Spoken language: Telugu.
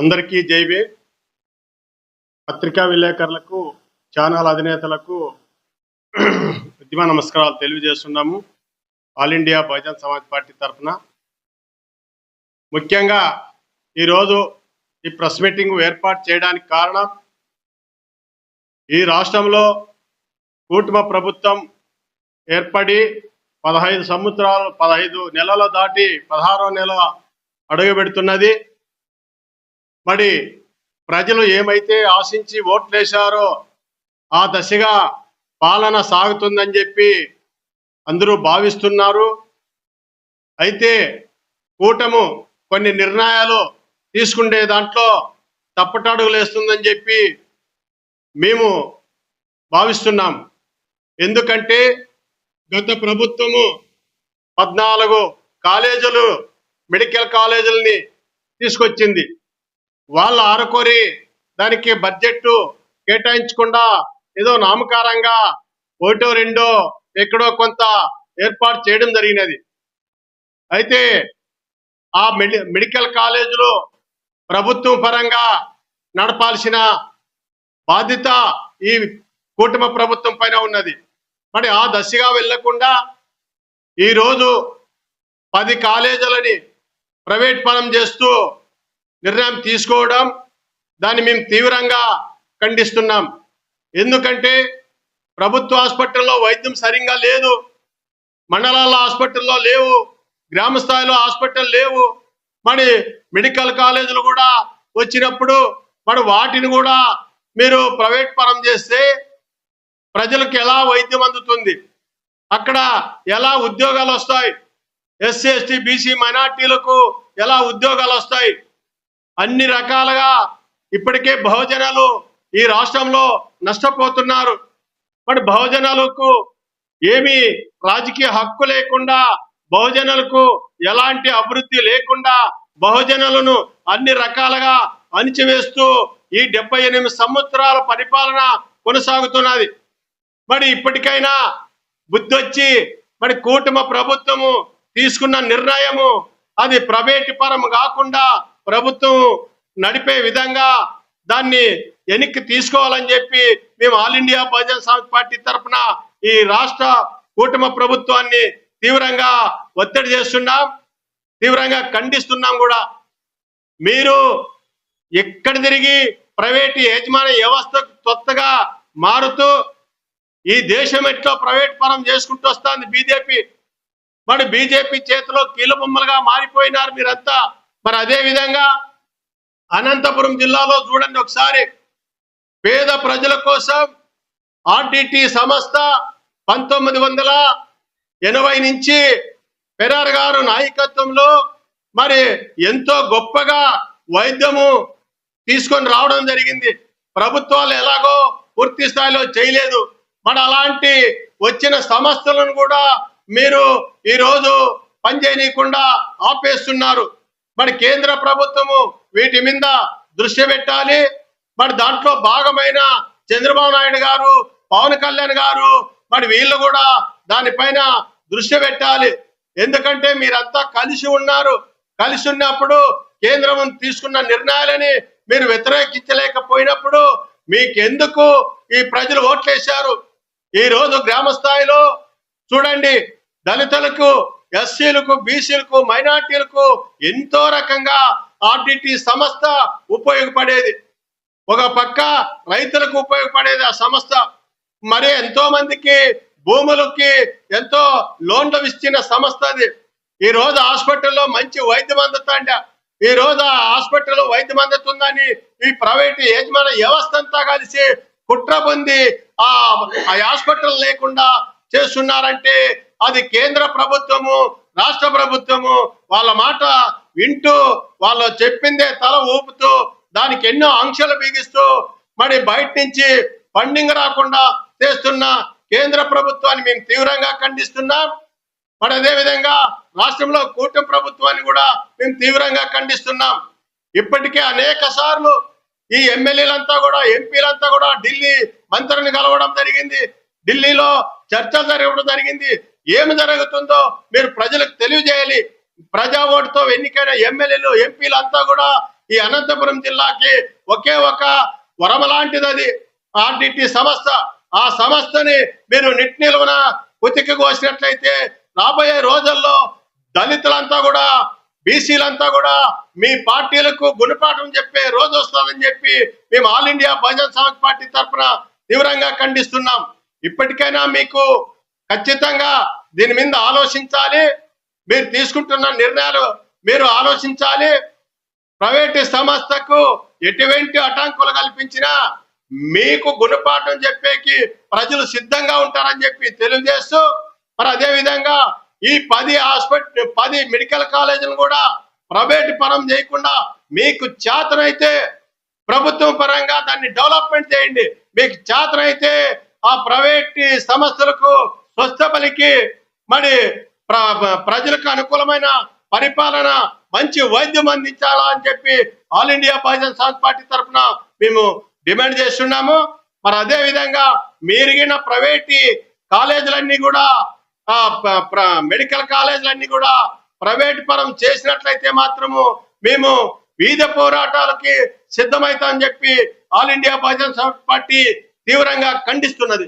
అందరికీ జైవే పత్రికా విలేకరులకు ఛానల్ అధినేతలకు ఉద్యమ నమస్కారాలు తెలియజేస్తున్నాము. All India Bahujan Samaj Party తరఫున. ముఖ్యంగా ఈరోజు ఈ ప్రెస్ మీటింగ్ ఏర్పాటు చేయడానికి కారణం ఈ రాష్ట్రంలో కూటమ ప్రభుత్వం ఏర్పడి పదహైదు సంవత్సరాలు పదహైదు నెలలు దాటి పదహారో నెల అడుగుపెడుతున్నది. మరి ప్రజలు ఏమైతే ఆశించి ఓట్లేశారో ఆ దశగా పాలన సాగుతుందని చెప్పి అందరూ భావిస్తున్నారు. అయితే కూటము కొన్ని నిర్ణయాలు తీసుకుంటే దాంట్లో తప్పటడుగులేస్తుందని చెప్పి మేము భావిస్తున్నాం. ఎందుకంటే గత ప్రభుత్వము పద్నాలుగు కాలేజీలు మెడికల్ కాలేజీలని తీసుకొచ్చింది. వాళ్ళు ఆరుకోరి దానికి బడ్జెట్ కేటాయించకుండా ఏదో నామకారంగా ఒకటో రెండో ఎక్కడో కొంత ఏర్పాటు చేయడం జరిగినది. అయితే ఆ మెడి మెడికల్ కాలేజీలు ప్రభుత్వం పరంగా నడపాల్సిన బాధ్యత ఈ కూటమి ప్రభుత్వం పైన ఉన్నది. మరి ఆ దశగా వెళ్ళకుండా ఈరోజు పది కాలేజీలని ప్రైవేట్ పరం చేస్తూ నిర్ణయం తీసుకోవడం దాన్ని మేము తీవ్రంగా ఖండిస్తున్నాం. ఎందుకంటే ప్రభుత్వ హాస్పిటల్లో వైద్యం సరిగ్గా లేదు మండలాల హాస్పిటల్లో లేవు గ్రామ స్థాయిలో హాస్పిటల్ లేవు. మరి మెడికల్ కాలేజీలు కూడా వచ్చినప్పుడు మరి వాటిని కూడా మీరు ప్రైవేట్ పరం చేస్తే ప్రజలకు ఎలా వైద్యం అందుతుంది? అక్కడ ఎలా ఉద్యోగాలు వస్తాయి? ఎస్సీ ఎస్టీ బీసీ మైనార్టీలకు ఎలా ఉద్యోగాలు వస్తాయి? అన్ని రకాలుగా ఇప్పటికే బహుజనాలు ఈ రాష్ట్రంలో నష్టపోతున్నారు. మరి బహుజనాలకు ఏమి రాజకీయ హక్కు లేకుండా బహుజనులకు ఎలాంటి అభివృద్ధి లేకుండా బహుజనులను అన్ని రకాలుగా అణిచివేస్తూ ఈ డెబ్బై ఎనిమిది సంవత్సరాల పరిపాలన కొనసాగుతున్నది. మరి ఇప్పటికైనా బుద్ధొచ్చి మరి కూటమి ప్రభుత్వము తీసుకున్న నిర్ణయము అది ప్రైవేట్ పరం కాకుండా ప్రభుత్వం నడిపే విధంగా దాన్ని వెనక్కి తీసుకోవాలని చెప్పి మేము All India Bahujan Samaj Party తరఫున ఈ రాష్ట్ర కూటమి ప్రభుత్వాన్ని తీవ్రంగా ఒత్తిడి చేస్తున్నాం తీవ్రంగా ఖండిస్తున్నాం కూడా. మీరు ఎక్కడ తిరిగి ప్రైవేట్ యజమాని వ్యవస్థ కొత్తగా మారుతూ ఈ దేశం ఎట్లా ప్రైవేట్ పరం చేసుకుంటూ వస్తుంది బీజేపీ? మరి బీజేపీ చేతిలో కీలబొమ్మలుగా మారిపోయినారు మీరంతా. మరి అదే విధంగా అనంతపురం జిల్లాలో చూడండి ఒకసారి. పేద ప్రజల కోసం ఆర్డిటి సంస్థ పంతొమ్మిది వందల ఎనభై నుంచి పెరార్ గారు నాయకత్వంలో మరి ఎంతో గొప్పగా వైద్యము తీసుకొని రావడం జరిగింది. ప్రభుత్వాలు ఎలాగో పూర్తి స్థాయిలో చేయలేదు. మరి అలాంటి వచ్చిన సంస్థలను కూడా మీరు ఈరోజు పనిచేయనీయకుండా ఆపేస్తున్నారు. మరి కేంద్ర ప్రభుత్వము వీటి మీద దృష్టి పెట్టాలి. మరి దాంట్లో భాగమైన చంద్రబాబు నాయుడు గారు పవన్ కళ్యాణ్ గారు మరి వీళ్ళు కూడా దానిపైన దృష్టి పెట్టాలి. ఎందుకంటే మీరంతా కలిసి ఉన్నారు. కలిసి ఉన్నప్పుడు కేంద్రం తీసుకున్న నిర్ణయాలని మీరు వ్యతిరేకించలేకపోయినప్పుడు మీకెందుకు ఈ ప్రజలు ఓట్లేశారు? ఈ రోజు గ్రామ స్థాయిలో చూడండి దళితులకు ఎస్సీలకు బీసీలకు మైనార్టీలకు ఎంతో రకంగా ఆర్డిటి సంస్థ ఉపయోగపడేది. ఒక పక్క రైతులకు ఉపయోగపడేది ఆ సంస్థ. మరి ఎంతో మందికి భూములకి ఎంతో లోన్లు ఇచ్చిన సంస్థ అది. ఈ రోజు హాస్పిటల్లో మంచి వైద్యం అందుతాండ. ఈ రోజు ఆ హాస్పిటల్లో వైద్యం అందుతుందని ఈ ప్రైవేట్ యజమాన వ్యవస్థ అంతా కలిసి కుట్ర పొంది ఆ హాస్పిటల్ లేకుండా చేస్తున్నారంటే అది కేంద్ర ప్రభుత్వము రాష్ట్ర ప్రభుత్వము. వాళ్ళ మాట వింటూ వాళ్ళు చెప్పిందే తల ఊపుతూ దానికి ఎన్నో ఆంక్షలు బిగిస్తూ మరి బయట నుంచి ఫండింగ్ రాకుండా చేస్తున్న కేంద్ర ప్రభుత్వాన్ని మేము తీవ్రంగా ఖండిస్తున్నాం. మరి అదే విధంగా రాష్ట్రంలో కూటమి ప్రభుత్వాన్ని కూడా మేము తీవ్రంగా ఖండిస్తున్నాం. ఇప్పటికే అనేక సార్లు ఈ ఎమ్మెల్యేలంతా కూడా ఎంపీలంతా కూడా ఢిల్లీ మంత్రిని కలవడం జరిగింది. ఢిల్లీలో చర్చలు జరగడం జరిగింది. ఏమి జరుగుతుందో మీరు ప్రజలకు తెలియజేయాలి. ప్రజా ఓటుతో ఎన్నికైన ఎమ్మెల్యేలు ఎంపీలు అంతా కూడా ఈ అనంతపురం జిల్లాకి ఒకే ఒక వరమ లాంటిది అది. ఆర్డిటి సంస్థ. ఆ సంస్థని మీరు నిట్ నిలువన ఉతికి కోసినట్లయితే రాబోయే రోజుల్లో దళితులంతా కూడా బీసీలంతా కూడా మీ పార్టీలకు గుణపాఠం చెప్పే రోజు వస్తుందని చెప్పి మేము All India Bahujan Samaj Party తరఫున తీవ్రంగా ఖండిస్తున్నాం. ఇప్పటికైనా మీకు ఖచ్చితంగా దీని మీద ఆలోచించాలి. మీరు తీసుకుంటున్న నిర్ణయాలు మీరు ఆలోచించాలి. ప్రైవేటు సంస్థకు ఎటువంటి అటాంకులు కల్పించినా మీకు గుణపాఠం చెప్పేకి ప్రజలు సిద్ధంగా ఉంటారని చెప్పి తెలియజేస్తూ మరి అదేవిధంగా ఈ పది హాస్పిటల్ పది మెడికల్ కాలేజీలు కూడా ప్రైవేట్ పరం చేయకుండా మీకు చేతనైతే ప్రభుత్వం పరంగా దాన్ని డెవలప్మెంట్ చేయండి. మీకు చేతనైతే ఆ ప్రైవేట్ సంస్థలకు స్వస్థ పలికి మరి ప్ర- ప్రజలకు అనుకూలమైన పరిపాలన మంచి వైద్యం అందించాలా అని చెప్పి All India Bahujan Samaj Party తరఫున మేము డిమాండ్ చేస్తున్నాము. మరి అదే విధంగా మీరిగిన ప్రైవేట్ కాలేజీలన్నీ కూడా ప్ర- మెడికల్ కాలేజీలన్నీ కూడా ప్రైవేట్ పరం చేసినట్లయితే మాత్రము మేము వీధ పోరాటాలకి సిద్ధమవుతామని చెప్పి All India Bahujan Samaj Party తీవ్రంగా ఖండిస్తున్నది.